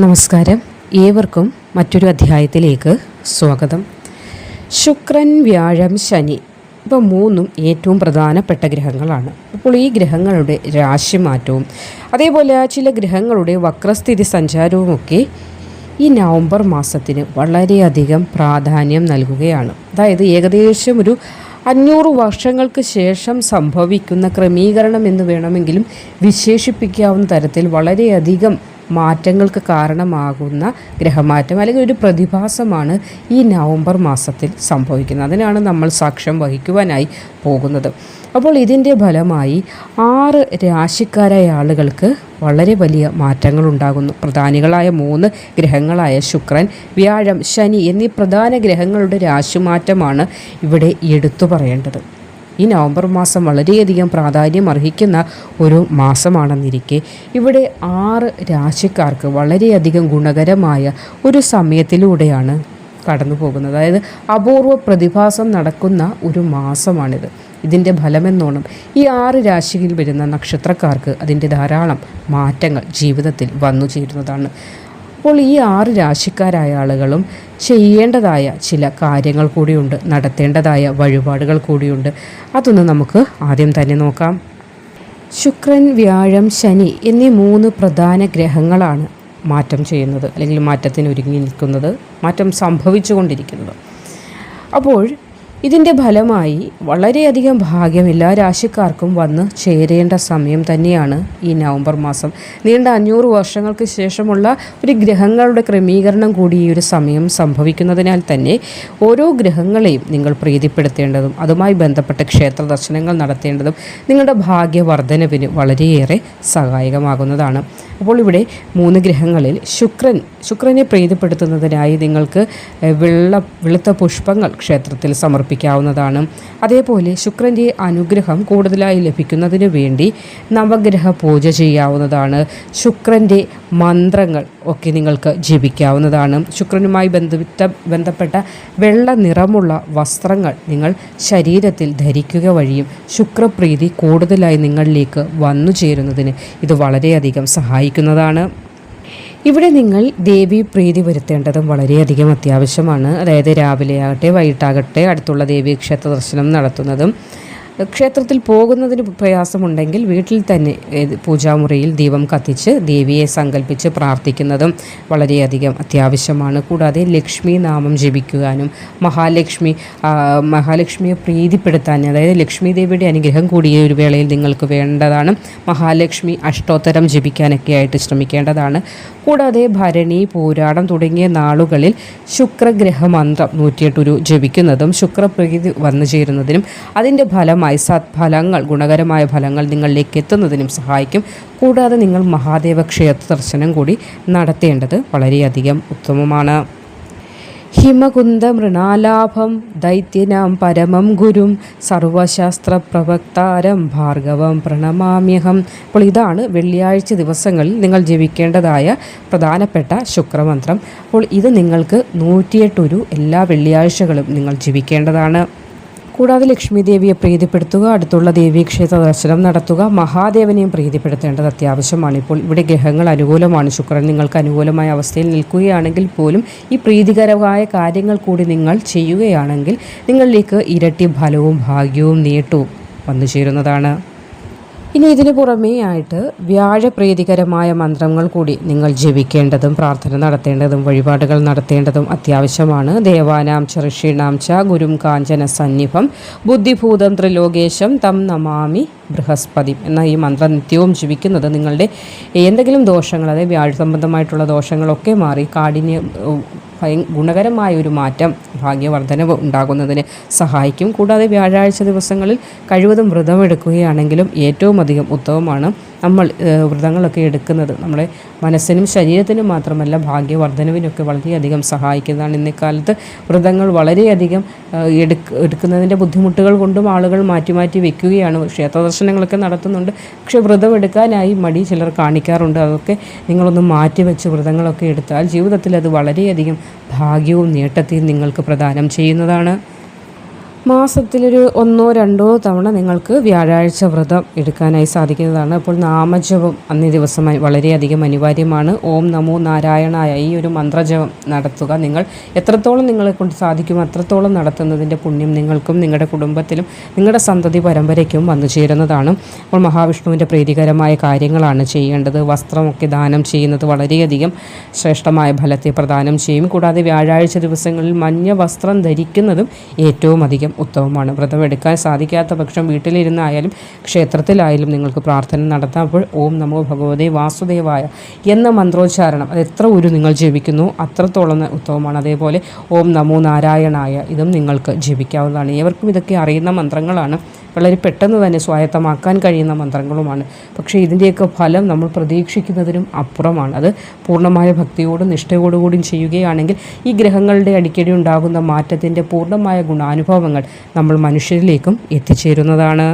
നമസ്കാരം. ഏവർക്കും മറ്റൊരു അധ്യായത്തിലേക്ക് സ്വാഗതം. ശുക്രൻ വ്യാഴം ശനി ഇവ മൂന്നും ഏറ്റവും പ്രധാനപ്പെട്ട ഗ്രഹങ്ങളാണ്. അപ്പോൾ ഈ ഗ്രഹങ്ങളുടെ രാശിമാറ്റവും അതേപോലെ ചില ഗ്രഹങ്ങളുടെ വക്രസ്ഥിതി സഞ്ചാരവുമൊക്കെ ഈ നവംബർ മാസത്തിന് വളരെയധികം പ്രാധാന്യം നൽകുകയാണ്. അതായത് ഏകദേശം ഒരു അഞ്ഞൂറ് വർഷങ്ങൾക്ക് ശേഷം സംഭവിക്കുന്ന ക്രമീകരണം എന്ന് വേണമെങ്കിലും വിശേഷിപ്പിക്കാവുന്ന തരത്തിൽ വളരെയധികം മാറ്റങ്ങൾക്ക് കാരണമാകുന്ന ഗ്രഹമാറ്റം അല്ലെങ്കിൽ ഒരു പ്രതിഭാസമാണ് ഈ നവംബർ മാസത്തിൽ സംഭവിക്കുന്നത്. അതിനാണ് നമ്മൾ സാക്ഷ്യം വഹിക്കുവാനായി പോകുന്നത്. അപ്പോൾ ഇതിന്റെ ഫലമായി ആറ് രാശിക്കാരായ ആളുകൾക്ക് വളരെ വലിയ മാറ്റങ്ങൾ ഉണ്ടാകുന്നു. പ്രധാനികളായ മൂന്ന് ഗ്രഹങ്ങളായ ശുക്രൻ വ്യാഴം ശനി എന്നീ പ്രധാന ഗ്രഹങ്ങളുടെ രാശിമാറ്റമാണ് ഇവിടെ എടുത്തു പറയേണ്ടത്. ഈ നവംബർ മാസം വളരെയധികം പ്രാധാന്യം അർഹിക്കുന്ന ഒരു മാസമാണെന്നിരിക്കെ. ഇവിടെ ആറ് രാശിക്കാർക്ക് വളരെയധികം ഗുണകരമായ ഒരു സമയത്തിലൂടെയാണ് കടന്നു പോകുന്നത് അതായത് അപൂർവ പ്രതിഭാസം നടക്കുന്ന ഒരു മാസമാണിത്. ഇതിന്റെ ഫലമെന്നോണം ഈ ആറ് രാശിയിൽ വരുന്ന നക്ഷത്രക്കാർക്ക് അതിന്റെ ധാരാളം മാറ്റങ്ങൾ ജീവിതത്തിൽ വന്നു ചേരുന്നതാണ്. അപ്പോൾ ഈ ആറ് രാശിക്കാരായ ആളുകളും ചെയ്യേണ്ടതായ ചില കാര്യങ്ങൾ കൂടിയുണ്ട് നടത്തേണ്ടതായ വഴിപാടുകൾ കൂടിയുണ്ട്. അതൊന്ന് നമുക്ക് ആദ്യം തന്നെ നോക്കാം. ശുക്രൻ വ്യാഴം ശനി എന്നീ മൂന്ന് പ്രധാന ഗ്രഹങ്ങളാണ് മാറ്റം ചെയ്യുന്നത് അല്ലെങ്കിൽ മാറ്റത്തിന് ഒരുങ്ങി നിൽക്കുന്നത് മാറ്റം സംഭവിച്ചുകൊണ്ടിരിക്കുന്നത്. അപ്പോൾ ഇതിന്റെ ഫലമായി വളരെയധികം ഭാഗ്യം എല്ലാ രാശിക്കാർക്കും വന്ന് ചേരേണ്ട സമയം തന്നെയാണ് ഈ നവംബർ മാസം. നീണ്ട അഞ്ഞൂറ് വർഷങ്ങൾക്ക് ശേഷമുള്ള ഒരു ഗ്രഹങ്ങളുടെ ക്രമീകരണം കൂടി ഈ ഒരു സമയം സംഭവിക്കുന്നതിനാൽ തന്നെ ഓരോ ഗ്രഹങ്ങളെയും നിങ്ങൾ പ്രീതിപ്പെടുത്തേണ്ടതും അതുമായി ബന്ധപ്പെട്ട ക്ഷേത്ര ദർശനങ്ങൾ നടത്തേണ്ടതും നിങ്ങളുടെ ഭാഗ്യവർദ്ധനവിന് വളരെയേറെ സഹായകമാകുന്നതാണ്. അപ്പോൾ ഇവിടെ മൂന്ന് ഗ്രഹങ്ങളിൽ ശുക്രൻ ശുക്രനെ പ്രീതിപ്പെടുത്തുന്നതിനായി നിങ്ങൾക്ക് വെള്ള വെളുത്ത പുഷ്പങ്ങൾ ക്ഷേത്രത്തിൽ സമർപ്പിക്കാവുന്നതാണ്. അതേപോലെ ശുക്രന്റെ അനുഗ്രഹം കൂടുതലായി ലഭിക്കുന്നതിന് വേണ്ടി നവഗ്രഹ പൂജ ചെയ്യാവുന്നതാണ്. ശുക്രന്റെ മന്ത്രങ്ങൾ ഒക്കെ നിങ്ങൾക്ക് ജപിക്കാവുന്നതാണ്. ശുക്രനുമായി ബന്ധപ്പെട്ട ബന്ധപ്പെട്ട വെള്ള നിറമുള്ള വസ്ത്രങ്ങൾ നിങ്ങൾ ശരീരത്തിൽ ധരിക്കുക വഴിയും ശുക്രപ്രീതി കൂടുതലായി നിങ്ങളിലേക്ക് വന്നു ചേരുന്നതിന് ഇത് വളരെയധികം സഹായിക്കുന്നതാണ്. ഇവിടെ നിങ്ങൾ ദേവി പ്രീതി വരുത്തേണ്ടതും വളരെയധികം അത്യാവശ്യമാണ്. അതായത് രാവിലെ ആകട്ടെ വൈകിട്ടാകട്ടെ അടുത്തുള്ള ദേവി ക്ഷേത്ര ദർശനം നടത്തുന്നതും ക്ഷേത്രത്തിൽ പോകുന്നതിന് പ്രയാസമുണ്ടെങ്കിൽ വീട്ടിൽ തന്നെ പൂജാമുറിയിൽ ദീപം കത്തിച്ച് ദേവിയെ സങ്കല്പിച്ച് പ്രാർത്ഥിക്കുന്നതും വളരെയധികം അത്യാവശ്യമാണ്. കൂടാതെ ലക്ഷ്മി നാമം ജപിക്കുവാനും മഹാലക്ഷ്മി മഹാലക്ഷ്മിയെ പ്രീതിപ്പെടുത്താൻ അതായത് ലക്ഷ്മി ദേവിയുടെ അനുഗ്രഹം കൂടിയ ഒരു വേളയിൽ നിങ്ങൾക്ക് വേണ്ടതാണ്. മഹാലക്ഷ്മി അഷ്ടോത്തരം ജപിക്കാനൊക്കെ ആയിട്ട് ശ്രമിക്കേണ്ടതാണ്. കൂടാതെ ഭരണി പൂരാടം തുടങ്ങിയ നാളുകളിൽ ശുക്രഗ്രഹ മന്ത്രം നൂറ്റിയെട്ടൊരു ജപിക്കുന്നതും ശുക്രപ്രീതി വന്നു ചേരുന്നതിനും അതിന്റെ ഫലമായി സത്ഫലങ്ങൾ ഗുണകരമായ ഫലങ്ങൾ നിങ്ങളിലേക്ക് എത്തുന്നതിനും സഹായിക്കും. കൂടാതെ നിങ്ങൾ മഹാദേവ ക്ഷേത്ര ദർശനം കൂടി നടത്തേണ്ടത് വളരെയധികം ഉത്തമമാണ്. ഹിമകുന്ദ മൃണാലാഭം ദൈത്യനാം പരമം ഗുരും സർവശാസ്ത്ര പ്രവക്താരം ഭാർഗവം പ്രണമാമ്യഹം. അപ്പോൾ ഇതാണ് വെള്ളിയാഴ്ച ദിവസങ്ങളിൽ നിങ്ങൾ ജപിക്കേണ്ടതായ പ്രധാനപ്പെട്ട ശുക്രമന്ത്രം. അപ്പോൾ ഇത് നിങ്ങൾക്ക് നൂറ്റിയെട്ടൊരു എല്ലാ വെള്ളിയാഴ്ചകളും നിങ്ങൾ ജപിക്കേണ്ടതാണ്. കൂടാതെ ലക്ഷ്മി ദേവിയെ പ്രീതിപ്പെടുത്തുക അടുത്തുള്ള ദേവീ ക്ഷേത്ര ദർശനം നടത്തുക മഹാദേവനെയും പ്രീതിപ്പെടുത്തേണ്ടത് അത്യാവശ്യമാണ്. ഇപ്പോൾ ഇവിടെ ഗ്രഹങ്ങൾ അനുകൂലമാണ്. ശുക്രൻ നിങ്ങൾക്ക് അനുകൂലമായ അവസ്ഥയിൽ നിൽക്കുകയാണെങ്കിൽ പോലും ഈ പ്രീതികരമായ കാര്യങ്ങൾ കൂടി നിങ്ങൾ ചെയ്യുകയാണെങ്കിൽ നിങ്ങളിലേക്ക് ഇരട്ടി ഫലവും ഭാഗ്യവും നേട്ടവും വന്നു ചേരുന്നതാണ് ഇനി ഇതിനു പുറമേ ആയിട്ട് വ്യാഴപ്രീതികരമായ മന്ത്രങ്ങൾ കൂടി നിങ്ങൾ ജപിക്കേണ്ടതും പ്രാർത്ഥന നടത്തേണ്ടതും വഴിപാടുകൾ നടത്തേണ്ടതും അത്യാവശ്യമാണ്. ദേവാനാം ച ഋഷീണാം ച ഗുരും കാഞ്ചന സന്നിഭം ബുദ്ധിഭൂതം ത്രിലോകേശം തം നമാമി ബൃഹസ്പതി എന്ന ഈ മന്ത്രം നിത്യവും ജപിക്കുന്നത് നിങ്ങളുടെ എന്തെങ്കിലും ദോഷങ്ങൾ അതായത് വ്യാഴ സംബന്ധമായിട്ടുള്ള ദോഷങ്ങളൊക്കെ മാറി കാഠിന്യ ഗുണകരമായ ഒരു മാറ്റം ഭാഗ്യവർദ്ധനവ് ഉണ്ടാകുന്നതിന് സഹായിക്കും. കൂടാതെ വ്യാഴാഴ്ച ദിവസങ്ങളിൽ കഴിവതും വ്രതമെടുക്കുകയാണെങ്കിലും ഏറ്റവും അധികം ഉത്തമമാണ് നമ്മൾ വ്രതങ്ങളൊക്കെ എടുക്കുന്നത്. നമ്മുടെ മനസ്സിനും ശരീരത്തിനും മാത്രമല്ല ഭാഗ്യവർദ്ധനവിനൊക്കെ വളരെയധികം സഹായിക്കുന്നതാണ് ഇന്നേക്കാലത്ത് വ്രതങ്ങൾ വളരെയധികം എടുക്ക എടുക്കുന്നതിന്റെ ബുദ്ധിമുട്ടുകൾ കൊണ്ടും ആളുകൾ മാറ്റി മാറ്റി വെക്കുകയാണ്. ക്ഷേത്ര ദർശനങ്ങളൊക്കെ നടത്തുന്നുണ്ട്. പക്ഷേ വ്രതം എടുക്കാനായി മടി ചിലർ കാണിക്കാറുണ്ട്. അതൊക്കെ നിങ്ങളൊന്ന് മാറ്റി വെച്ച് വ്രതങ്ങളൊക്കെ എടുത്താൽ ജീവിതത്തിൽ അത് വളരെയധികം ഭാഗ്യവും നേട്ടത്തെയും നിങ്ങൾക്ക് പ്രദാനം ചെയ്യുന്നതാണ്. മാസത്തിലൊരു ഒന്നോ രണ്ടോ തവണ നിങ്ങൾക്ക് വ്യാഴാഴ്ച വ്രതം എടുക്കാനായി സാധിക്കുന്നതാണ്. അപ്പോൾ നാമജപം അന്നേ ദിവസമായി വളരെയധികം അനിവാര്യമാണ്. ഓം നമോ നാരായണായ ഈ ഒരു മന്ത്രജപം നടത്തുക നിങ്ങൾ എത്രത്തോളം നിങ്ങളെ കൊണ്ട് സാധിക്കും അത്രത്തോളം നടത്തുന്നതിന്റെ പുണ്യം നിങ്ങൾക്കും നിങ്ങളുടെ കുടുംബത്തിലും നിങ്ങളുടെ സന്തതി പരമ്പരയ്ക്കും വന്നു ചേരുന്നതാണ്. അപ്പോൾ മഹാവിഷ്ണുവിന്റെ പ്രീതികരമായ കാര്യങ്ങളാണ് ചെയ്യേണ്ടത്. വസ്ത്രമൊക്കെ ദാനം ചെയ്യുന്നത് വളരെയധികം ശ്രേഷ്ഠമായ ഫലത്തെ പ്രദാനം ചെയ്യും. കൂടാതെ വ്യാഴാഴ്ച ദിവസങ്ങളിൽ മഞ്ഞ വസ്ത്രം ധരിക്കുന്നതും ഏറ്റവും അധികം ഉത്തമമാണ്. വ്രതം എടുക്കാൻ സാധിക്കാത്ത പക്ഷം വീട്ടിലിരുന്നായാലും ക്ഷേത്രത്തിലായാലും നിങ്ങൾക്ക് പ്രാർത്ഥന നടത്താം. അപ്പോൾ ഓം നമോ ഭഗവതേ വാസുദേവായ എന്ന മന്ത്രോച്ചാരണം. അത് എത്ര ഒരു നിങ്ങൾ ജപിക്കുന്നു അത്രത്തോളം ഉത്തമമാണ്. അതേപോലെ ഓം നമോ നാരായണായ ഇതും നിങ്ങൾക്ക് ജപിക്കാവുന്നതാണ്. ഏവർക്കും ഇതൊക്കെ അറിയുന്ന മന്ത്രങ്ങളാണ്. വളരെ പെട്ടെന്ന് തന്നെ സ്വായത്തമാക്കാൻ കഴിയുന്ന മന്ത്രങ്ങളുമാണ്. പക്ഷേ ഇതിന്റെയൊക്കെ ഫലം നമ്മൾ പ്രതീക്ഷിക്കുന്നതിനും അപ്പുറമാണ്. അത് പൂർണമായ ഭക്തിയോടും നിഷ്ഠയോടുകൂടിയും ചെയ്യുകയാണെങ്കിൽ ഈ ഗ്രഹങ്ങളുടെ അടിക്കടി ഉണ്ടാകുന്ന മാറ്റത്തിന്റെ പൂർണമായ ഗുണാനുഭവങ്ങൾ നമ്മൾ മനുഷ്യരിലേക്കും എത്തിച്ചേരുന്നതാണ്.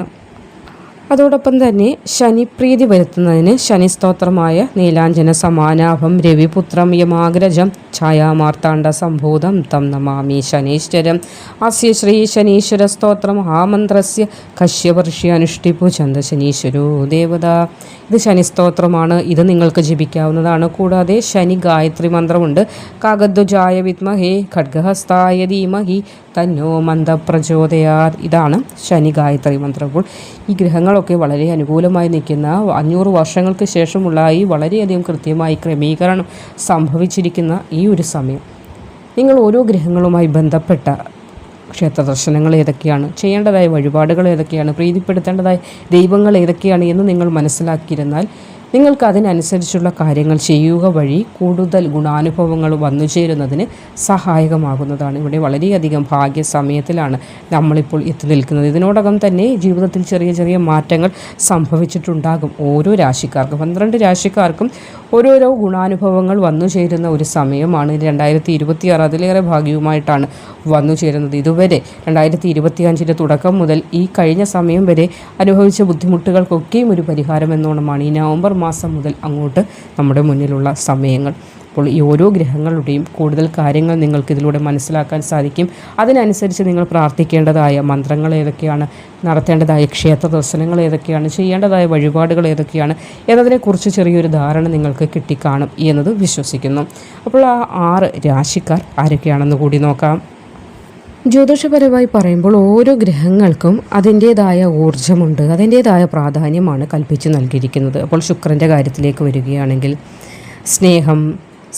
അതോടൊപ്പം തന്നെ ശനിപ്രീതി വരുത്തുന്നതിന് ശനി സ്തോത്രമായ നീലാഞ്ജന സമാനാഭം രവിപുത്രം യമാഗ്രജം ഛായാമാർത്താണ്ഡ സംഭൂതം തം നമാമി ശനീശ്വരം അസ്യ ശ്രീ ശനീശ്വര സ്തോത്രം ആമന്ത്രസ്യ കശ്യവർഷി അനുഷ്ഠിപ്പു ചന്ദ ശനീശ്വരോ ദേവത. ഇത് ശനി സ്തോത്രമാണ്. ഇത് നിങ്ങൾക്ക് ജപിക്കാവുന്നതാണ്. കൂടാതെ ശനി ഗായത്രി മന്ത്രമുണ്ട്. കാഗദ്വജായ വിത്മഹേ ഖഡ്ഗഹസ്തായ ധീമഹി തന്നോ മന്ദപ്രചോദയാ ഇതാണ് ശനി ഗായത്രി മന്ത്രം. അപ്പോൾ ഈ ഗ്രഹങ്ങളൊക്കെ വളരെ അനുകൂലമായി നിൽക്കുന്ന അഞ്ഞൂറ് വർഷങ്ങൾക്ക് ശേഷമുള്ള ഈ വളരെയധികം കൃത്യമായി ക്രമീകരണം സംഭവിച്ചിരിക്കുന്ന ഈ ഒരു സമയം. നിങ്ങൾ ഓരോ ഗ്രഹങ്ങളുമായി ബന്ധപ്പെട്ട ക്ഷേത്ര ദർശനങ്ങൾ ഏതൊക്കെയാണ്? ചെയ്യേണ്ടതായ വഴിപാടുകൾ ഏതൊക്കെയാണ്? പ്രീതിപ്പെടുത്തേണ്ടതായ ദൈവങ്ങൾ ഏതൊക്കെയാണ് എന്ന് നിങ്ങൾ മനസ്സിലാക്കിയിരുന്നാൽ നിങ്ങൾക്ക് അതിനനുസരിച്ചുള്ള കാര്യങ്ങൾ ചെയ്യുക വഴി കൂടുതൽ ഗുണാനുഭവങ്ങൾ വന്നു ചേരുന്നതിന് സഹായകമാകുന്നതാണ്. ഇവിടെ വളരെയധികം ഭാഗ്യ സമയത്തിലാണ് നമ്മളിപ്പോൾ എത്തി നിൽക്കുന്നത്. ഇതിനോടകം തന്നെ ജീവിതത്തിൽ ചെറിയ ചെറിയ മാറ്റങ്ങൾ സംഭവിച്ചിട്ടുണ്ടാകും. ഓരോ രാശിക്കാർക്കും പന്ത്രണ്ട് രാശിക്കാർക്കും ഓരോരോ ഗുണാനുഭവങ്ങൾ വന്നു ചേരുന്ന ഒരു സമയമാണ്. രണ്ടായിരത്തി ഇരുപത്തി ആറ് അതിലേറെ ഭാഗ്യവുമായിട്ടാണ് വന്നു ചേരുന്നത്. ഇതുവരെ രണ്ടായിരത്തി ഇരുപത്തി അഞ്ചിന്റെ തുടക്കം മുതൽ ഈ കഴിഞ്ഞ സമയം വരെ അനുഭവിച്ച ബുദ്ധിമുട്ടുകൾക്കൊക്കെയും ഒരു പരിഹാരം എന്നോണമാണ് ഈ നവംബർ മാസം മുതൽ അങ്ങോട്ട് നമ്മുടെ മുന്നിലുള്ള സമയങ്ങൾ. അപ്പോൾ ഈ ഓരോ ഗ്രഹങ്ങളുടെയും കൂടുതൽ കാര്യങ്ങൾ നിങ്ങൾക്ക് ഇതിലൂടെ മനസ്സിലാക്കാൻ സാധിക്കും. അതിനനുസരിച്ച് നിങ്ങൾ പ്രാർത്ഥിക്കേണ്ടതായ മന്ത്രങ്ങൾ ഏതൊക്കെയാണ് നടത്തേണ്ടതായ ക്ഷേത്ര ദർശനങ്ങൾ ഏതൊക്കെയാണ് ചെയ്യേണ്ടതായ വഴിപാടുകൾ ഏതൊക്കെയാണ് എന്നതിനെക്കുറിച്ച് ചെറിയൊരു ധാരണ നിങ്ങൾക്ക് കിട്ടിക്കാണും എന്നത് വിശ്വസിക്കുന്നു. അപ്പോൾ ആ ആറ് രാശിക്കാർ ആരൊക്കെയാണെന്ന് കൂടി നോക്കാം. ജ്യോതിഷപരമായി പറയുമ്പോൾ ഓരോ ഗ്രഹങ്ങൾക്കും അതിന്റേതായ ഊർജമുണ്ട് അതിന്റേതായ പ്രാധാന്യമാണ് കൽപ്പിച്ചു നൽകിയിരിക്കുന്നത്. അപ്പോൾ ശുക്രന്റെ കാര്യത്തിലേക്ക് വരികയാണെങ്കിൽ സ്നേഹം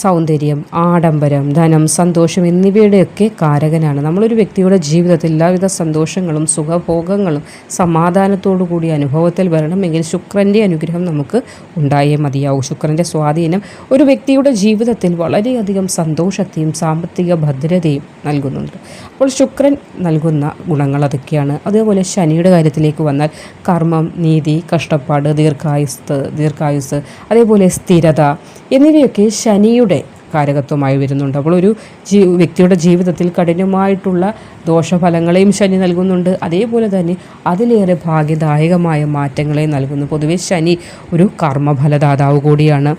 സൗന്ദര്യം ആഡംബരം ധനം സന്തോഷം എന്നിവയുടെയൊക്കെ കാരകനാണ്. നമ്മളൊരു വ്യക്തിയുടെ ജീവിതത്തിൽ എല്ലാവിധ സന്തോഷങ്ങളും സുഖഭോഗങ്ങളും സമാധാനത്തോടു കൂടി അനുഭവത്തിൽ വരണമെങ്കിൽ ശുക്രന്റെ അനുഗ്രഹം നമുക്ക് ഉണ്ടായേ മതിയാവും. ശുക്രന്റെ സ്വാധീനം ഒരു വ്യക്തിയുടെ ജീവിതത്തിൽ വളരെയധികം സന്തോഷത്തെയും സാമ്പത്തിക ഭദ്രതയും നൽകുന്നുണ്ട്. അപ്പോൾ ശുക്രൻ നൽകുന്ന ഗുണങ്ങൾ അതൊക്കെയാണ്. അതേപോലെ ശനിയുടെ കാര്യത്തിലേക്ക് വന്നാൽ കർമ്മം നീതി കഷ്ടപ്പാട് ദീർഘായുസ് ദീർഘായുസ് അതേപോലെ സ്ഥിരത എന്നിവയൊക്കെ ശനിയുടെ കാരകത്വമായി വരുന്നുണ്ട്. അപ്പോൾ ഒരു ജീ വ്യക്തിയുടെ ജീവിതത്തിൽ കഠിനമായിട്ടുള്ള ദോഷഫലങ്ങളെയും ശനി നൽകുന്നുണ്ട്. അതേപോലെ തന്നെ അതിലേറെ ഭാഗ്യദായകമായ മാറ്റങ്ങളെ നൽകുന്നു. പൊതുവെ ശനി ഒരു കർമ്മഫലദാതാവ് കൂടിയാണ്.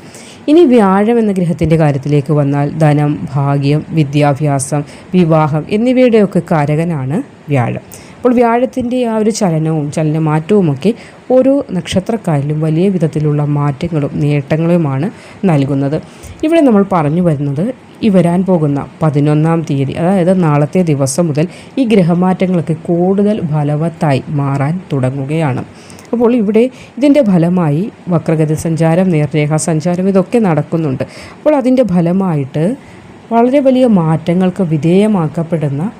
ഇനി വ്യാഴം എന്ന ഗ്രഹത്തിന്റെ കാര്യത്തിലേക്ക് വന്നാൽ ധനം ഭാഗ്യം വിദ്യാഭ്യാസം വിവാഹം എന്നിവയുടെയൊക്കെ കാരകനാണ് വ്യാഴം. അപ്പോൾ വ്യാഴത്തിന്റെ ആ ഒരു ചലനവും ചലനമാറ്റവുമൊക്കെ ഓരോ നക്ഷത്രക്കാരിലും വലിയ വിധത്തിലുള്ള മാറ്റങ്ങളും നേട്ടങ്ങളുമാണ് നൽകുന്നത്. ഇവിടെ നമ്മൾ പറഞ്ഞു വരുന്നത് ഈ വരാൻ പോകുന്ന പതിനൊന്നാം തീയതി അതായത് നാളത്തെ ദിവസം മുതൽ ഈ ഗ്രഹമാറ്റങ്ങളൊക്കെ കൂടുതൽ ഫലവത്തായി മാറാൻ തുടങ്ങുകയാണ്. അപ്പോൾ ഇവിടെ ഇതിന്റെ ഫലമായി വക്രഗതി സഞ്ചാരം നേർരേഖാ സഞ്ചാരം ഇതൊക്കെ നടക്കുന്നുണ്ട്. അപ്പോൾ അതിന്റെ ഫലമായിട്ട് വളരെ വലിയ മാറ്റങ്ങൾക്ക് വിധേയമാക്കപ്പെടുന്ന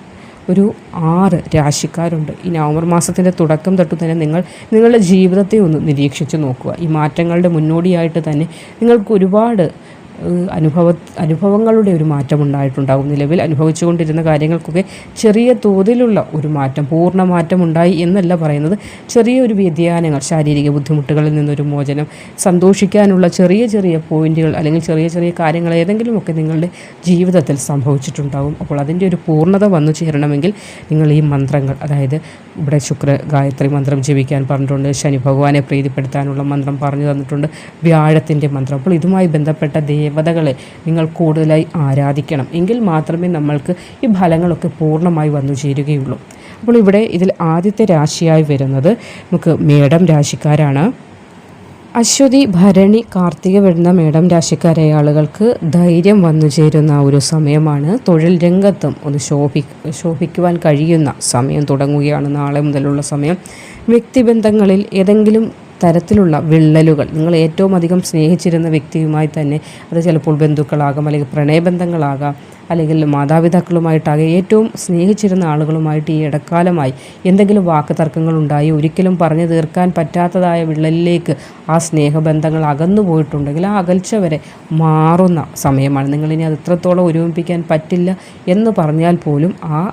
ഒരു ആറ് രാശിക്കാരുണ്ട്. ഈ നവംബർ മാസത്തിന്റെ തുടക്കം തൊട്ട് തന്നെ നിങ്ങൾ നിങ്ങളുടെ ജീവിതത്തെ ഒന്ന് നിരീക്ഷിച്ച് നോക്കുക. ഈ മാറ്റങ്ങളുടെ മുന്നോടിയായിട്ട് തന്നെ നിങ്ങൾക്ക് ഒരുപാട് അനുഭവ അനുഭവങ്ങളുടെ ഒരു മാറ്റം ഉണ്ടായിട്ടുണ്ടാകും നിലവിൽ അനുഭവിച്ചുകൊണ്ടിരുന്ന കാര്യങ്ങൾക്കൊക്കെ ചെറിയ തോതിലുള്ള ഒരു മാറ്റം പൂർണ മാറ്റം ഉണ്ടായി എന്നല്ല പറയുന്നത്. ചെറിയൊരു വ്യതിയാനങ്ങൾ ശാരീരിക ബുദ്ധിമുട്ടുകളിൽ നിന്നൊരു മോചനം സന്തോഷിക്കാനുള്ള ചെറിയ ചെറിയ പോയിന്റുകൾ അല്ലെങ്കിൽ ചെറിയ ചെറിയ കാര്യങ്ങൾ ഏതെങ്കിലുമൊക്കെ നിങ്ങളുടെ ജീവിതത്തിൽ സംഭവിച്ചിട്ടുണ്ടാകും. അപ്പോൾ അതിന്റെ ഒരു പൂർണത വന്നു ചേരണമെങ്കിൽ നിങ്ങൾ ഈ മന്ത്രങ്ങൾ അതായത് ഇവിടെ ശുക്ര ഗായത്രി മന്ത്രം ജപിക്കാൻ പറഞ്ഞിട്ടുണ്ട് ശനി ഭഗവാനെ പ്രീതിപ്പെടുത്താനുള്ള മന്ത്രം പറഞ്ഞു തന്നിട്ടുണ്ട് വ്യാഴത്തിന്റെ മന്ത്രം. അപ്പോൾ ഇതുമായി ബന്ധപ്പെട്ട ദേവതകളെ നിങ്ങൾ കൂടുതലായി ആരാധിക്കണം. എങ്കിൽ മാത്രമേ നമ്മൾക്ക് ഈ ഫലങ്ങളൊക്കെ പൂർണമായി വന്നു ചേരുകയുള്ളൂ. അപ്പോൾ ഇവിടെ ഇതിൽ ആദ്യത്തെ രാശിയായി വരുന്നത് നമുക്ക് മേടം രാശിക്കാരാണ്. അശ്വതി ഭരണി കാർത്തിക വരുന്ന മേടം രാശിക്കാരായ ആളുകൾക്ക് ധൈര്യം വന്നു ചേരുന്ന ഒരു സമയമാണ്. തൊഴിൽ രംഗത്തും ഒന്ന് ശോഭി ശോഭിക്കുവാൻ കഴിയുന്ന സമയം തുടങ്ങുകയാണ് നാളെ മുതലുള്ള സമയം. വ്യക്തിബന്ധങ്ങളിൽ ഏതെങ്കിലും തരത്തിലുള്ള വിള്ളലുകൾ. നിങ്ങൾ ഏറ്റവും അധികം സ്നേഹിച്ചിരുന്ന വ്യക്തിയുമായി തന്നെ അത് ചിലപ്പോൾ ബന്ധുക്കളാകാം അല്ലെങ്കിൽ പ്രണയബന്ധങ്ങളാകാം അല്ലെങ്കിൽ മാതാപിതാക്കളുമായിട്ടാകെ ഏറ്റവും സ്നേഹിച്ചിരുന്ന ആളുകളുമായിട്ട് ഈ ഇടക്കാലമായി എന്തെങ്കിലും വാക്ക് തർക്കങ്ങൾ ഉണ്ടായി ഒരിക്കലും പറഞ്ഞു തീർക്കാൻ പറ്റാത്തതായ വിള്ളലിലേക്ക് ആ സ്നേഹബന്ധങ്ങൾ അകന്നു പോയിട്ടുണ്ടെങ്കിൽ ആ അകൽച്ച വരെ മാറുന്ന സമയമാണ്. നിങ്ങളിനി അത് എത്രത്തോളം ഒരുമിപ്പിക്കാൻ പറ്റില്ല എന്ന് പറഞ്ഞാൽ പോലും ആ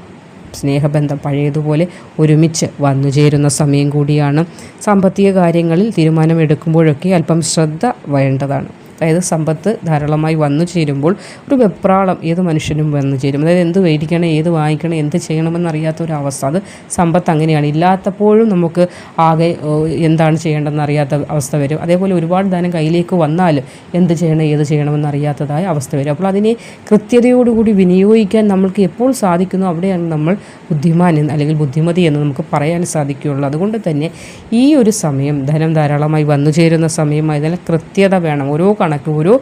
സ്നേഹബന്ധം പഴയതുപോലെ ഒരുമിച്ച് വന്നു ചേരുന്ന സമയം കൂടിയാണ് സാമ്പത്തിക കാര്യങ്ങളിൽ തീരുമാനമെടുക്കുമ്പോഴൊക്കെ അല്പം ശ്രദ്ധ വേണ്ടതാണ് അതായത് സമ്പത്ത് ധാരാളമായി വന്നു ചേരുമ്പോൾ ഒരു വെപ്രാളം ഏത് മനുഷ്യനും വന്നു ചേരും. അതായത് എന്ത് മേടിക്കണം ഏത് വാങ്ങിക്കണം എന്ത് ചെയ്യണമെന്നറിയാത്ത ഒരു അവസ്ഥ. അത് സമ്പത്ത് അങ്ങനെയാണ്. ഇല്ലാത്തപ്പോഴും നമുക്ക് ആകെ എന്താണ് ചെയ്യേണ്ടതെന്ന് അറിയാത്ത അവസ്ഥ വരും. അതേപോലെ ഒരുപാട് ധനം കയ്യിലേക്ക് വന്നാൽ എന്ത് ചെയ്യണം ഏത് ചെയ്യണമെന്ന് അറിയാത്തതായ അവസ്ഥ വരും. അപ്പോൾ അതിനെ കൃത്യതയോടുകൂടി വിനിയോഗിക്കാൻ നമ്മൾക്ക് എപ്പോൾ സാധിക്കുന്നു അവിടെയാണ് നമ്മൾ ബുദ്ധിമാൻ അല്ലെങ്കിൽ ബുദ്ധിമതി എന്ന് നമുക്ക് പറയാൻ സാധിക്കുകയുള്ളൂ. അതുകൊണ്ട് തന്നെ ഈ ഒരു സമയം ധനം ധാരാളമായി വന്നു ചേരുന്ന സമയമായതിനാൽ കൃത്യത വേണം. ഓരോ കണക്ക്.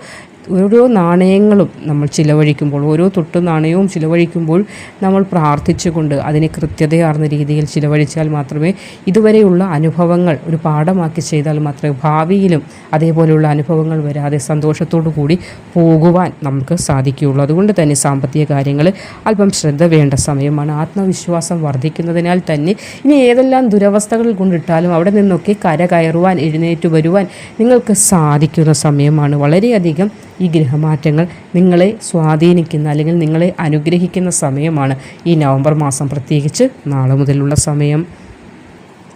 ഓരോ നാണയങ്ങളും നമ്മൾ ചിലവഴിക്കുമ്പോൾ ഓരോ തൊട്ട് നാണയവും ചിലവഴിക്കുമ്പോൾ നമ്മൾ പ്രാർത്ഥിച്ചുകൊണ്ട് അതിനെ കൃത്യതയാർന്ന രീതിയിൽ ചിലവഴിച്ചാൽ മാത്രമേ ഇതുവരെയുള്ള അനുഭവങ്ങൾ ഒരു പാഠമാക്കി ചെയ്താൽ മാത്രമേ ഭാവിയിലും അതേപോലെയുള്ള അനുഭവങ്ങൾ വരാതെ സന്തോഷത്തോടു കൂടി പോകുവാൻ നമുക്ക് സാധിക്കുകയുള്ളൂ. അതുകൊണ്ട് തന്നെ സാമ്പത്തിക കാര്യങ്ങൾ അല്പം ശ്രദ്ധ വേണ്ട സമയമാണ്. ആത്മവിശ്വാസം വർദ്ധിക്കുന്നതിനാൽ തന്നെ ഇനി ഏതെല്ലാം ദുരവസ്ഥകൾ കൊണ്ടിട്ടാലും അവിടെ നിന്നൊക്കെ കര കയറുവാൻ എഴുന്നേറ്റ് വരുവാൻ നിങ്ങൾക്ക് സാധിക്കുന്ന സമയമാണ്. വളരെയധികം ഈ ഗ്രഹമാറ്റങ്ങൾ നിങ്ങളെ സ്വാധീനിക്കുന്ന അല്ലെങ്കിൽ നിങ്ങളെ അനുഗ്രഹിക്കുന്ന സമയമാണ്. ഈ നവംബർ മാസം പ്രത്യേകിച്ച് നാളെ മുതലുള്ള സമയം.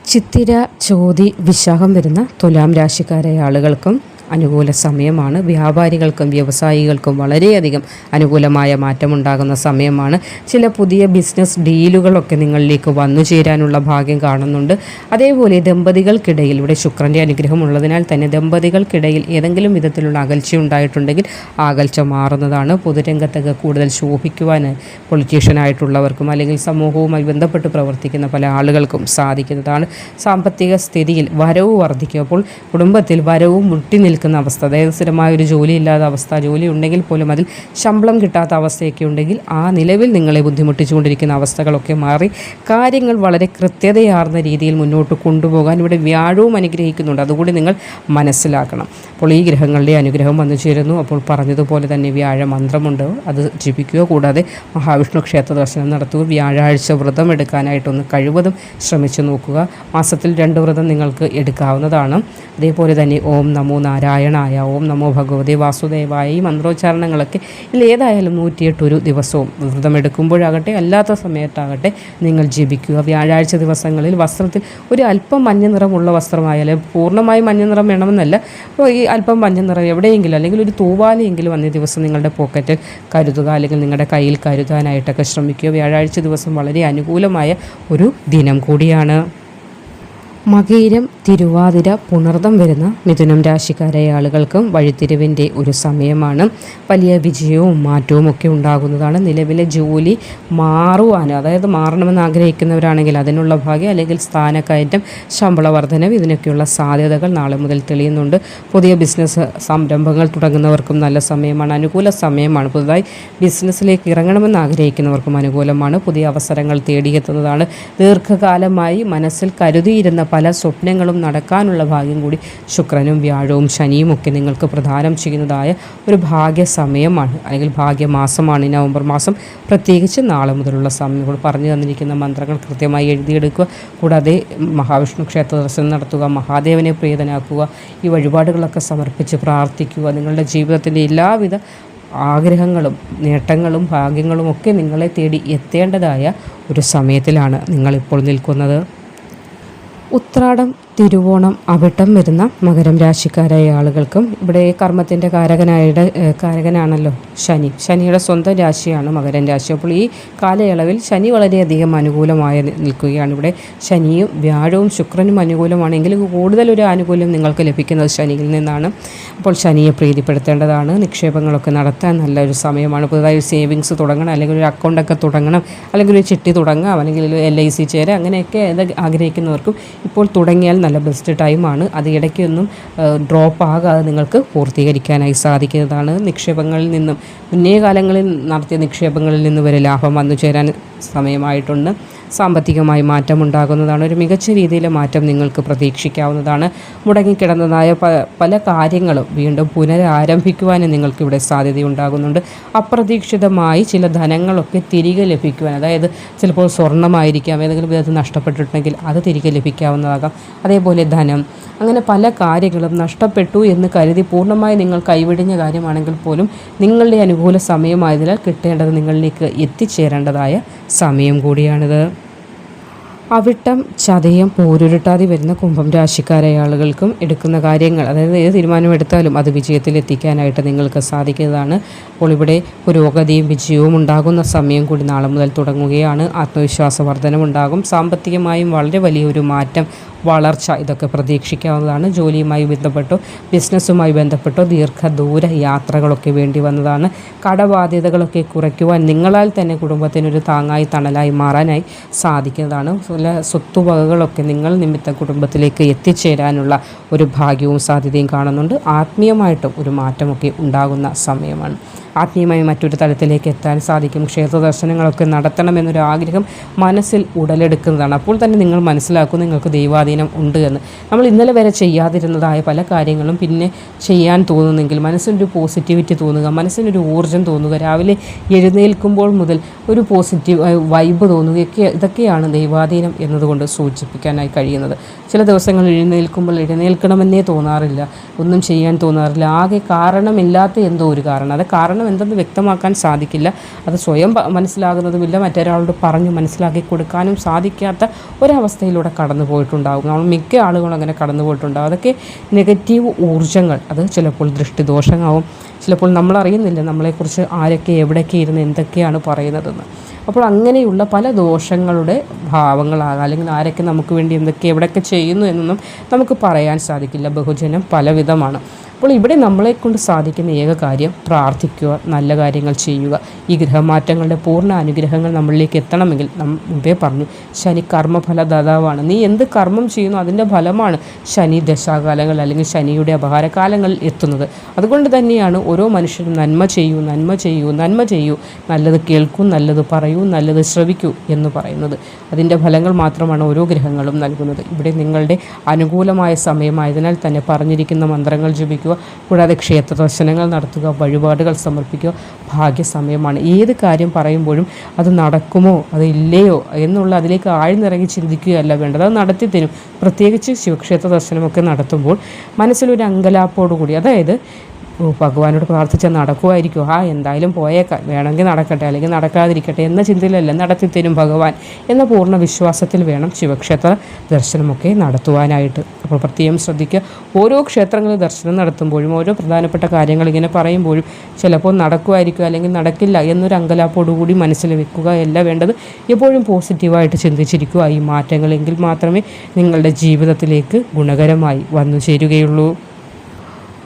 ചിത്തിര ചോതി വിശാഖം വരുന്ന തുലാം രാശിക്കാരായ ആളുകൾക്കും അനുകൂല സമയമാണ്. വ്യാപാരികൾക്കും വ്യവസായികൾക്കും വളരെയധികം അനുകൂലമായ മാറ്റമുണ്ടാകുന്ന സമയമാണ്. ചില പുതിയ ബിസിനസ് ഡീലുകളൊക്കെ നിങ്ങളിലേക്ക് വന്നു ചേരാനുള്ള ഭാഗ്യം കാണുന്നുണ്ട്. അതേപോലെ ദമ്പതികൾക്കിടയിൽ ഇവിടെ ശുക്രന്റെ അനുഗ്രഹം ഉള്ളതിനാൽ തന്നെ ദമ്പതികൾക്കിടയിൽ ഏതെങ്കിലും വിധത്തിലുള്ള അകൽച്ച ഉണ്ടായിട്ടുണ്ടെങ്കിൽ അകൽച്ച മാറുന്നതാണ്. പൊതുരംഗത്തൊക്കെ കൂടുതൽ ശോഭിക്കുവാൻ പൊളിറ്റീഷ്യനായിട്ടുള്ളവർക്കും അല്ലെങ്കിൽ സമൂഹവുമായി ബന്ധപ്പെട്ട് പ്രവർത്തിക്കുന്ന പല ആളുകൾക്കും സാധിക്കുന്നതാണ്. സാമ്പത്തിക സ്ഥിതിയിൽ വരവ് വർദ്ധിക്കും അപ്പോൾ കുടുംബത്തിൽ വരവും മുട്ടി നിൽക്കുന്ന അവസ്ഥ. അതായത് സ്ഥിരമായ ഒരു ജോലി ഇല്ലാത്ത അവസ്ഥ ജോലി ഉണ്ടെങ്കിൽ പോലും അതിൽ ശമ്പളം കിട്ടാത്ത അവസ്ഥയൊക്കെ ഉണ്ടെങ്കിൽ ആ നിലവിൽ നിങ്ങളെ ബുദ്ധിമുട്ടിച്ചുകൊണ്ടിരിക്കുന്ന അവസ്ഥകളൊക്കെ മാറി കാര്യങ്ങൾ വളരെ കൃത്യതയാർന്ന രീതിയിൽ മുന്നോട്ട് കൊണ്ടുപോകാൻ ഇവിടെ വ്യാഴവും അനുഗ്രഹിക്കുന്നുണ്ട്. അതുകൂടി നിങ്ങൾ മനസ്സിലാക്കണം. അപ്പോൾ ഈ ഗ്രഹങ്ങളുടെ അനുഗ്രഹം വന്നു ചേരുന്നു. അപ്പോൾ പറഞ്ഞതുപോലെ തന്നെ വ്യാഴ മന്ത്രമുണ്ട്. അത് ജപിക്കുക. കൂടാതെ മഹാവിഷ്ണു ക്ഷേത്ര ദർശനം നടത്തുക വ്യാഴാഴ്ച വ്രതം എടുക്കാനായിട്ടൊന്ന് കഴിവതും ശ്രമിച്ചു നോക്കുക. മാസത്തിൽ രണ്ട് വ്രതം നിങ്ങൾക്ക് എടുക്കാവുന്നതാണ്. അതേപോലെ തന്നെ ഓം നമോ നാരായണ നാരായണായ ഓം നമോ ഭഗവതി വാസുദേവായ. ഈ മന്ത്രോച്ചാരണങ്ങളൊക്കെ ഇതിൽ ഏതായാലും നൂറ്റിയെട്ടൊരു ദിവസവും വ്രതമെടുക്കുമ്പോഴാകട്ടെ അല്ലാത്ത സമയത്താകട്ടെ നിങ്ങൾ ജപിക്കുക. വ്യാഴാഴ്ച ദിവസങ്ങളിൽ വസ്ത്രത്തിൽ ഒരു അല്പം മഞ്ഞ നിറമുള്ള വസ്ത്രമായാലും പൂർണമായും മഞ്ഞ നിറം വേണമെന്നല്ല ഈ അല്പം മഞ്ഞ നിറം എവിടെയെങ്കിലും അല്ലെങ്കിൽ ഒരു തൂവാലയെങ്കിലും അന്നേ ദിവസം നിങ്ങളുടെ പോക്കറ്റിൽ കരുതുക. അല്ലെങ്കിൽ നിങ്ങളുടെ കയ്യിൽ കരുതാനായിട്ടൊക്കെ ശ്രമിക്കുക. വ്യാഴാഴ്ച ദിവസം വളരെ അനുകൂലമായ ഒരു ദിനം കൂടിയാണ്. മകീരം തിരുവാതിര പുണർദം വരുന്ന മിഥുനം രാശിക്കാരായ ആളുകൾക്കും വഴിത്തിരിവിന്റെ ഒരു സമയമാണ്. വലിയ വിജയവും മാറ്റവും ഒക്കെ ഉണ്ടാകുന്നതാണ്. നിലവിലെ ജോലി മാറുവാൻ അതായത് മാറണമെന്ന് ആഗ്രഹിക്കുന്നവരാണെങ്കിൽ അതിനുള്ള ഭാഗ്യം അല്ലെങ്കിൽ സ്ഥാനക്കയറ്റം ശമ്പള വർധനവ് ഇതിനൊക്കെയുള്ള സാധ്യതകൾ നാളെ മുതൽ തെളിയുന്നുണ്ട്. പുതിയ ബിസിനസ് സംരംഭങ്ങൾ തുടങ്ങുന്നവർക്കും നല്ല സമയമാണ്. അനുകൂല സമയമാണ്. പുതുതായി ബിസിനസ്സിലേക്ക് ഇറങ്ങണമെന്ന് ആഗ്രഹിക്കുന്നവർക്കും അനുകൂലമാണ്. പുതിയ അവസരങ്ങൾ തേടിയെത്തുന്നതാണ്. ദീർഘകാലമായി മനസ്സിൽ കരുതിയിരുന്ന പല സ്വപ്നങ്ങളും നടക്കാനുള്ള ഭാഗ്യം കൂടി ശുക്രനും വ്യാഴവും ശനിയും ഒക്കെ നിങ്ങൾക്ക് പ്രധാനം ചെയ്യുന്നതായ ഒരു ഭാഗ്യ സമയമാണ് അല്ലെങ്കിൽ ഭാഗ്യമാസമാണ് ഈ നവംബർ മാസം. പ്രത്യേകിച്ച് നാളെ മുതലുള്ള സമയം കൂടി പറഞ്ഞു തന്നിരിക്കുന്ന മന്ത്രങ്ങൾ കൃത്യമായി എഴുതിയെടുക്കുക. കൂടാതെ മഹാവിഷ്ണു ക്ഷേത്ര ദർശനം നടത്തുക മഹാദേവനെ പ്രീതനാക്കുക ഈ വഴിപാടുകളൊക്കെ സമർപ്പിച്ച് പ്രാർത്ഥിക്കുക. നിങ്ങളുടെ ജീവിതത്തിന്റെ എല്ലാവിധ ആഗ്രഹങ്ങളും നേട്ടങ്ങളും ഭാഗ്യങ്ങളും ഒക്കെ നിങ്ങളെ തേടി എത്തേണ്ടതായ ഒരു സമയത്തിലാണ് നിങ്ങളിപ്പോൾ നിൽക്കുന്നത്. ഉത്രാടം തിരുവോണം അവിട്ടം വരുന്ന മകരം രാശിക്കാരായ ആളുകൾക്കും ഇവിടെ കർമ്മത്തിന്റെ കാരകനായുടെ കാരകനാണല്ലോ ശനി. ശനിയുടെ സ്വന്തം രാശിയാണ് മകരൻ രാശി. അപ്പോൾ ഈ കാലയളവിൽ ശനി വളരെയധികം അനുകൂലമായി നിൽക്കുകയാണ്. ഇവിടെ ശനിയും വ്യാഴവും ശുക്രനും അനുകൂലമാണെങ്കിലും കൂടുതലൊരു ആനുകൂല്യം നിങ്ങൾക്ക് ലഭിക്കുന്നത് ശനിയിൽ നിന്നാണ്. അപ്പോൾ ശനിയെ പ്രീതിപ്പെടുത്തേണ്ടതാണ്. നിക്ഷേപങ്ങളൊക്കെ നടത്താൻ നല്ലൊരു സമയമാണ്. പുതുതായി സേവിങ്സ് തുടങ്ങണം. അല്ലെങ്കിൽ ഒരു അക്കൗണ്ടൊക്കെ തുടങ്ങണം. അല്ലെങ്കിൽ ഒരു ചിട്ടി തുടങ്ങാം. അല്ലെങ്കിൽ എൽ ഐ സി ചേരാം. അങ്ങനെയൊക്കെ ആഗ്രഹിക്കുന്നവർക്കും ഇപ്പോൾ തുടങ്ങിയാൽ നല്ല ബെസ്റ്റ് ടൈമാണ് അത് ഇടയ്ക്കൊന്നും ഡ്രോപ്പ് ആകാതെ നിങ്ങൾക്ക് പൂർത്തീകരിക്കാനായി സാധിക്കുന്നതാണ്. നിക്ഷേപങ്ങളിൽ നിന്നും മുന്നേ കാലങ്ങളിൽ നടത്തിയ നിക്ഷേപങ്ങളിൽ നിന്ന് വരെ ലാഭം വന്നു ചേരാൻ സമയമായിട്ടുണ്ട്. സാമ്പത്തികമായി മാറ്റമുണ്ടാകുന്നതാണ്. ഒരു മികച്ച രീതിയിലെ മാറ്റം നിങ്ങൾക്ക് പ്രതീക്ഷിക്കാവുന്നതാണ്. മുടങ്ങിക്കിടന്നതായ പല കാര്യങ്ങളും വീണ്ടും പുനരാരംഭിക്കുവാനും നിങ്ങൾക്കിവിടെ സാധ്യതയുണ്ടാകുന്നുണ്ട്. അപ്രതീക്ഷിതമായി ചില ധനങ്ങളൊക്കെ തിരികെ ലഭിക്കുവാൻ അതായത് ചിലപ്പോൾ സ്വർണമായിരിക്കാം ഏതെങ്കിലും വിധത്തിൽ നഷ്ടപ്പെട്ടിട്ടുണ്ടെങ്കിൽ അത് തിരികെ ലഭിക്കാവുന്നതാകാം. അതേപോലെ ധനം. അങ്ങനെ പല കാര്യങ്ങളും നഷ്ടപ്പെട്ടു എന്ന് കരുതി പൂർണമായി നിങ്ങൾ കൈവിടിഞ്ഞ കാര്യമാണെങ്കിൽ പോലും നിങ്ങളുടെ അനുകൂല സമയമായതിനാൽ കിട്ടേണ്ടത് നിങ്ങളിലേക്ക് എത്തിച്ചേരേണ്ടതായ സമയം കൂടിയാണിത്. അവിട്ടം ചതയം പോരുരുട്ടാതെ വരുന്ന കുംഭം രാശിക്കാരായ ആളുകൾക്കും എടുക്കുന്ന കാര്യങ്ങൾ അതായത് ഏത് തീരുമാനമെടുത്താലും അത് വിജയത്തിലെത്തിക്കാനായിട്ട് നിങ്ങൾക്ക് സാധിക്കുന്നതാണ്. അപ്പോൾ ഇവിടെ പുരോഗതിയും വിജയവും ഉണ്ടാകുന്ന സമയം കൂടി നാളെ മുതൽ തുടങ്ങുകയാണ്. ആത്മവിശ്വാസ വർധനമുണ്ടാകും സാമ്പത്തികമായും വളരെ വലിയൊരു മാറ്റം വളർച്ച ഇതൊക്കെ പ്രതീക്ഷിക്കാവുന്നതാണ്. ജോലിയുമായി ബന്ധപ്പെട്ടോ ബിസിനസ്സുമായി ബന്ധപ്പെട്ടോ ദീർഘദൂര യാത്രകളൊക്കെ വേണ്ടി വന്നതാണ്. കടബാധ്യതകളൊക്കെ കുറയ്ക്കുവാൻ നിങ്ങളാൽ തന്നെ കുടുംബത്തിനൊരു താങ്ങായി തണലായി മാറാനായി സാധിക്കുന്നതാണ്. ചില സ്വത്തുവകകളൊക്കെ നിങ്ങൾ നിമിത്ത കുടുംബത്തിലേക്ക് എത്തിച്ചേരാനുള്ള ഒരു ഭാഗ്യവും സാധ്യതയും കാണുന്നുണ്ട്. ആത്മീയമായിട്ടും ഒരു മാറ്റമൊക്കെ ഉണ്ടാകുന്ന സമയമാണ്. ആത്മീയമായി മറ്റൊരു തലത്തിലേക്ക് എത്താൻ സാധിക്കും. ക്ഷേത്ര ദർശനങ്ങളൊക്കെ നടത്തണമെന്നൊരു ആഗ്രഹം മനസ്സിൽ ഉടലെടുക്കുന്നതാണ്. അപ്പോൾ തന്നെ നിങ്ങൾ മനസ്സിലാക്കും നിങ്ങൾക്ക് ദൈവാധീനം ഉണ്ട് എന്ന്. നമ്മൾ ഇന്നലെ വരെ ചെയ്യാതിരുന്നതായ പല കാര്യങ്ങളും പിന്നെ ചെയ്യാൻ തോന്നുന്നെങ്കിൽ മനസ്സിനൊരു പോസിറ്റിവിറ്റി തോന്നുക മനസ്സിനൊരു ഊർജം തോന്നുക രാവിലെ എഴുന്നേൽക്കുമ്പോൾ മുതൽ ഒരു പോസിറ്റീവ് വൈബ് തോന്നുകയൊക്കെ ഇതൊക്കെയാണ് ദൈവാധീനം എന്നതുകൊണ്ട് സൂചിപ്പിക്കാനായി കഴിയുന്നത്. ചില ദിവസങ്ങൾ എഴുന്നേൽക്കുമ്പോൾ എഴുന്നേൽക്കണമെന്നേ തോന്നാറില്ല. ഒന്നും ചെയ്യാൻ തോന്നാറില്ല. ആകെ കാരണമില്ലാത്ത എന്തോ ഒരു കാരണം. അത് കാരണം എന്തെന്ന് വ്യക്തമാക്കാൻ സാധിക്കില്ല. അത് സ്വയം മനസ്സിലാകുന്നതുമില്ല. മറ്റൊരാളോട് പറഞ്ഞു മനസ്സിലാക്കി കൊടുക്കാനും സാധിക്കാത്ത ഒരവസ്ഥയിലൂടെ കടന്നു പോയിട്ടുണ്ടാകും. നമ്മൾ മിക്ക ആളുകളും അങ്ങനെ കടന്നു പോയിട്ടുണ്ടാകും അതൊക്കെ നെഗറ്റീവ് ഊർജങ്ങൾ. അത് ചിലപ്പോൾ ദൃഷ്ടിദോഷമാവും ചിലപ്പോൾ നമ്മളറിയുന്നില്ല നമ്മളെക്കുറിച്ച് ആരൊക്കെ എവിടെയൊക്കെ ഇരുന്ന് എന്തൊക്കെയാണ് പറയുന്നതെന്ന്. അപ്പോൾ അങ്ങനെയുള്ള പല ദോഷങ്ങളുടെ ഭാവങ്ങളാകാം അല്ലെങ്കിൽ ആരൊക്കെ നമുക്ക് വേണ്ടി എന്തൊക്കെ എവിടെയൊക്കെ ചെയ്യുന്നു എന്നൊന്നും നമുക്ക് പറയാൻ സാധിക്കില്ല. ബഹുജനം പലവിധമാണ്. അപ്പോൾ ഇവിടെ നമ്മളെ കൊണ്ട് സാധിക്കുന്ന ഏക കാര്യം പ്രാർത്ഥിക്കുക നല്ല കാര്യങ്ങൾ ചെയ്യുക. ഈ ഗ്രഹമാറ്റങ്ങളുടെ പൂർണ അനുഗ്രഹങ്ങൾ നമ്മളിലേക്ക് എത്തണമെങ്കിൽ മുമ്പേ പറഞ്ഞു ശനി കർമ്മഫലദാതാവാണ്. നീ എന്ത് കർമ്മം ചെയ്യുന്നു അതിന്റെ ഫലമാണ് ശനി ദശാകാലങ്ങൾ അല്ലെങ്കിൽ ശനിയുടെ അപഹാരകാലങ്ങളിൽ എത്തുന്നത്. അതുകൊണ്ട് തന്നെയാണ് ഓരോ മനുഷ്യരും നന്മ ചെയ്യൂ നന്മ ചെയ്യൂ നന്മ ചെയ്യൂ. നല്ലത് കേൾക്കൂ നല്ലത് പറയൂ നല്ലത് ശ്രവിക്കൂ എന്ന് പറയുന്നത്. അതിന്റെ ഫലങ്ങൾ മാത്രമാണ് ഓരോ ഗ്രഹങ്ങളും നൽകുന്നത്. ഇവിടെ നിങ്ങളുടെ അനുകൂലമായ സമയമായതിനാൽ തന്നെ പറഞ്ഞിരിക്കുന്ന മന്ത്രങ്ങൾ ജപിക്കുക കൂടാതെ ക്ഷേത്ര ദർശനങ്ങൾ നടത്തുക വഴിപാടുകൾ സമർപ്പിക്കുക ഭാഗ്യസമയമാണ്. ഏത് കാര്യം പറയുമ്പോഴും അത് നടക്കുമോ അത് ഇല്ലയോ എന്നുള്ള അതിലേക്ക് ആഴ്ന്നിറങ്ങി ചിന്തിക്കുകയല്ല വേണ്ടത്. അത് നടത്തി തരും. പ്രത്യേകിച്ച് ശിവക്ഷേത്ര ദർശനമൊക്കെ നടത്തുമ്പോൾ മനസ്സിലൊരു അങ്കലാപ്പോടുകൂടി. അതായത് ഭഗവാനോട് പ്രാർത്ഥിച്ചാൽ നടക്കുമായിരിക്കും ആ എന്തായാലും പോയേക്കാം. വേണമെങ്കിൽ നടക്കട്ടെ അല്ലെങ്കിൽ നടക്കാതിരിക്കട്ടെ എന്ന ചിന്തയിലല്ല നടത്തിത്തരും ഭഗവാൻ എന്ന പൂർണ വിശ്വാസത്തിൽ വേണം ശിവക്ഷേത്ര ദർശനമൊക്കെ നടത്തുവാനായിട്ട്. അപ്പോൾ പ്രത്യേകം ശ്രദ്ധിക്കുക. ഓരോ ക്ഷേത്രങ്ങളിൽ ദർശനം നടത്തുമ്പോഴും ഓരോ പ്രധാനപ്പെട്ട കാര്യങ്ങൾ ഇങ്ങനെ പറയുമ്പോഴും ചിലപ്പോൾ നടക്കുമായിരിക്കും അല്ലെങ്കിൽ നടക്കില്ല എന്നൊരു അങ്കലാപ്പോടുകൂടി മനസ്സിൽ വെക്കുക അല്ല വേണ്ടത്. എപ്പോഴും പോസിറ്റീവായിട്ട് ചിന്തിച്ചിരിക്കുക. ഈ മാറ്റങ്ങളെങ്കിൽ മാത്രമേ നിങ്ങളുടെ ജീവിതത്തിലേക്ക് ഗുണകരമായി വന്നു ചേരുകയുള്ളൂ.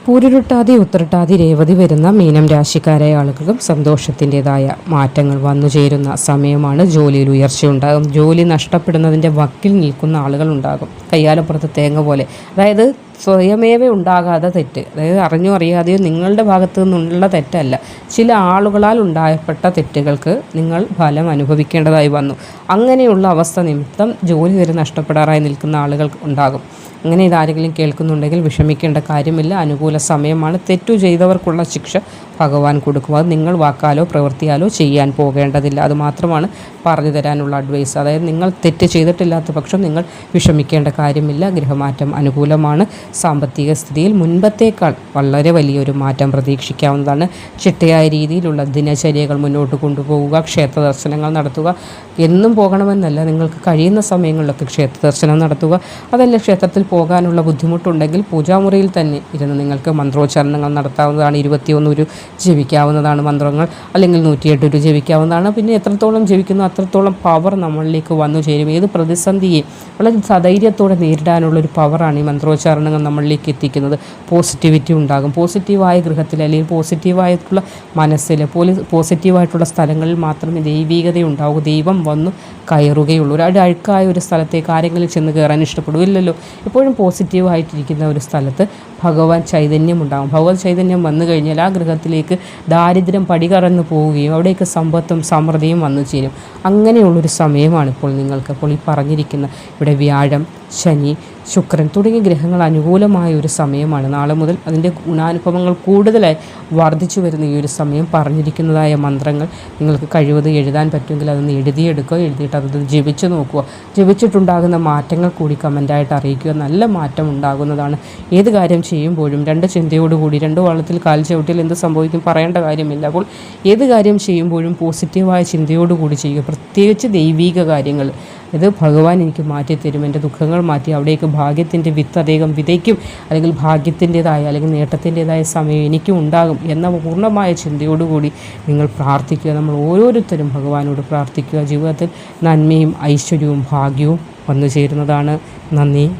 പൂരുരുട്ടാതി ഉത്രട്ടാതി രേവതി വരുന്ന മീനം രാശിക്കാരായ ആളുകൾക്കും സന്തോഷത്തിന്റെതായ മാറ്റങ്ങൾ വന്നു ചേരുന്ന സമയമാണ് ജോലിയിൽ ഉയർച്ചയുണ്ടാകും. ജോലി നഷ്ടപ്പെടുന്നതിന്റെ വക്കിൽ നിൽക്കുന്ന ആളുകളുണ്ടാകും. കയ്യാലപ്പുറത്ത് തേങ്ങ പോലെ. അതായത് സ്വയമേവ ഉണ്ടാകാതെ തെറ്റ്. അതായത് അറിഞ്ഞോ അറിയാതെയോ നിങ്ങളുടെ ഭാഗത്തു നിന്നുള്ള തെറ്റല്ല. ചില ആളുകളാൽ ഉണ്ടായപ്പെട്ട തെറ്റുകൾക്ക് നിങ്ങൾ ഫലം അനുഭവിക്കേണ്ടതായി വന്നു. അങ്ങനെയുള്ള അവസ്ഥ നിമിത്തം ജോലി വരെ നഷ്ടപ്പെടാറായി നിൽക്കുന്ന ആളുകൾ ഉണ്ടാകും. അങ്ങനെ ഇതാരെങ്കിലും കേൾക്കുന്നുണ്ടെങ്കിൽ വിഷമിക്കേണ്ട കാര്യമില്ല. അനുകൂല സമയമാണ്. തെറ്റു ചെയ്തവർക്കുള്ള ശിക്ഷ ഭഗവാൻ കൊടുക്കും. അത് നിങ്ങൾ വാക്കാലോ പ്രവൃത്തിയാലോ ചെയ്യാൻ പോകേണ്ടതില്ല. അത് മാത്രമാണ് പറഞ്ഞു തരാനുള്ള അഡ്വൈസ് അതായത് നിങ്ങൾ തെറ്റ് ചെയ്തിട്ടില്ലാത്ത പക്ഷം നിങ്ങൾ വിഷമിക്കേണ്ട കാര്യമില്ല. ഗൃഹമാറ്റം അനുകൂലമാണ്. സാമ്പത്തിക സ്ഥിതിയിൽ മുൻപത്തേക്കാൾ വളരെ വലിയൊരു മാറ്റം പ്രതീക്ഷിക്കാവുന്നതാണ്. ചിട്ടയായ രീതിയിലുള്ള ദിനചര്യകൾ മുന്നോട്ട് കൊണ്ടുപോവുക ക്ഷേത്ര ദർശനങ്ങൾ നടത്തുക. എന്നും പോകണമെന്നല്ല നിങ്ങൾക്ക് കഴിയുന്ന സമയങ്ങളിലൊക്കെ ക്ഷേത്ര ദർശനം നടത്തുക. അതല്ല ക്ഷേത്രത്തിൽ പോകാനുള്ള ബുദ്ധിമുട്ടുണ്ടെങ്കിൽ പൂജാമുറിയിൽ തന്നെ ഇരുന്ന് നിങ്ങൾക്ക് മന്ത്രോച്ചാരണങ്ങൾ നടത്താവുന്നതാണ്. ഇരുപത്തിയൊന്ന് ഒരു ജപിക്കാവുന്നതാണ് മന്ത്രങ്ങൾ. അല്ലെങ്കിൽ നൂറ്റിയെട്ട് ഒരു ജപിക്കാവുന്നതാണ്. പിന്നെ എത്രത്തോളം ജപിക്കുന്നു അത്രത്തോളം പവർ നമ്മളിലേക്ക് വന്നു ചേരും. ഏത് പ്രതിസന്ധിയെ വളരെ സധൈര്യത്തോടെ നേരിടാനുള്ള ഒരു പവറാണ് ഈ മന്ത്രോച്ചാരണങ്ങൾ. നമ്മളിലേക്ക് എത്തിക്കുന്നത് പോസിറ്റിവിറ്റി ഉണ്ടാകും. പോസിറ്റീവായ ഗൃഹത്തിൽ അല്ലെങ്കിൽ പോസിറ്റീവായിട്ടുള്ള മനസ്സിൽ പോലി പോസിറ്റീവായിട്ടുള്ള സ്ഥലങ്ങളിൽ മാത്രമേ ദൈവീകത ഉണ്ടാവൂ ദൈവം വന്നു കയറുകയുള്ളൂ. ഒരു അഴുക്കായ ഒരു സ്ഥലത്തേക്ക് ആരെങ്കിലും ചെന്ന് കയറാൻ ഇഷ്ടപ്പെടുകയില്ലല്ലോ എപ്പോഴും പോസിറ്റീവായിട്ടിരിക്കുന്ന ഒരു സ്ഥലത്ത് ഭഗവാൻ ചൈതന്യം ഉണ്ടാകും. ഭഗവത് ചൈതന്യം വന്നു കഴിഞ്ഞാൽ ആ ഗൃഹത്തിലേക്ക് ദാരിദ്ര്യം പടികടന്നു പോവുകയും അവിടേക്ക് സമ്പത്തും സമൃദ്ധിയും വന്നു ചേരും. അങ്ങനെയുള്ളൊരു സമയമാണ് ഇപ്പോൾ നിങ്ങൾക്ക് അപ്പോൾ ഈ പറഞ്ഞിരിക്കുന്ന ഇവിടെ വ്യാഴം ശനി ശുക്രൻ തുടങ്ങിയ ഗ്രഹങ്ങൾ അനുകൂലമായ ഒരു സമയമാണ്. നാളെ മുതൽ അതിന്റെ ഗുണാനുഭവങ്ങൾ കൂടുതലായി വർദ്ധിച്ചു വരുന്ന ഈ ഒരു സമയം പറഞ്ഞിരിക്കുന്നതായ മന്ത്രങ്ങൾ നിങ്ങൾക്ക് കഴിവത് എഴുതാൻ പറ്റുമെങ്കിൽ അതൊന്ന് എഴുതിയെടുക്കുക. എഴുതിയിട്ട് അത് ജപിച്ചു നോക്കുക. ജപിച്ചിട്ടുണ്ടാകുന്ന മാറ്റങ്ങൾ കൂടി കമന്റായിട്ട് അറിയിക്കുക. നല്ല മാറ്റം ഉണ്ടാകുന്നതാണ്. ഏത് കാര്യം ചെയ്യുമ്പോഴും രണ്ട് ചിന്തയോടുകൂടി രണ്ട് വള്ളത്തിൽ കാൽ ചവിട്ടിൽ എന്ത് സംഭവിക്കും പറയേണ്ട കാര്യമില്ല. അപ്പോൾ ഏത് കാര്യം ചെയ്യുമ്പോഴും പോസിറ്റീവായ ചിന്തയോടുകൂടി ചെയ്യുക. പ്രത്യേകിച്ച് ദൈവീക കാര്യങ്ങൾ ഇത് ഭഗവാൻ എനിക്ക് മാറ്റിത്തരും എന്റെ ദുഃഖങ്ങൾ മാറ്റി. അവിടേക്ക് ഭാഗ്യത്തിന്റെ വിത്ത് അദ്ദേഹം വിതയ്ക്കും. അല്ലെങ്കിൽ ഭാഗ്യത്തിന്റെതായ അല്ലെങ്കിൽ നേട്ടത്തിന്റെതായ സമയം എനിക്കും ഉണ്ടാകും എന്ന പൂർണമായ ചിന്തയോടുകൂടി നിങ്ങൾ പ്രാർത്ഥിക്കുക. നമ്മൾ ഓരോരുത്തരും ഭഗവാനോട് പ്രാർത്ഥിക്കുക. ജീവിതത്തിൽ നന്മയും ഐശ്വര്യവും ഭാഗ്യവും വന്നു ചേരുന്നതാണ്. നന്ദി.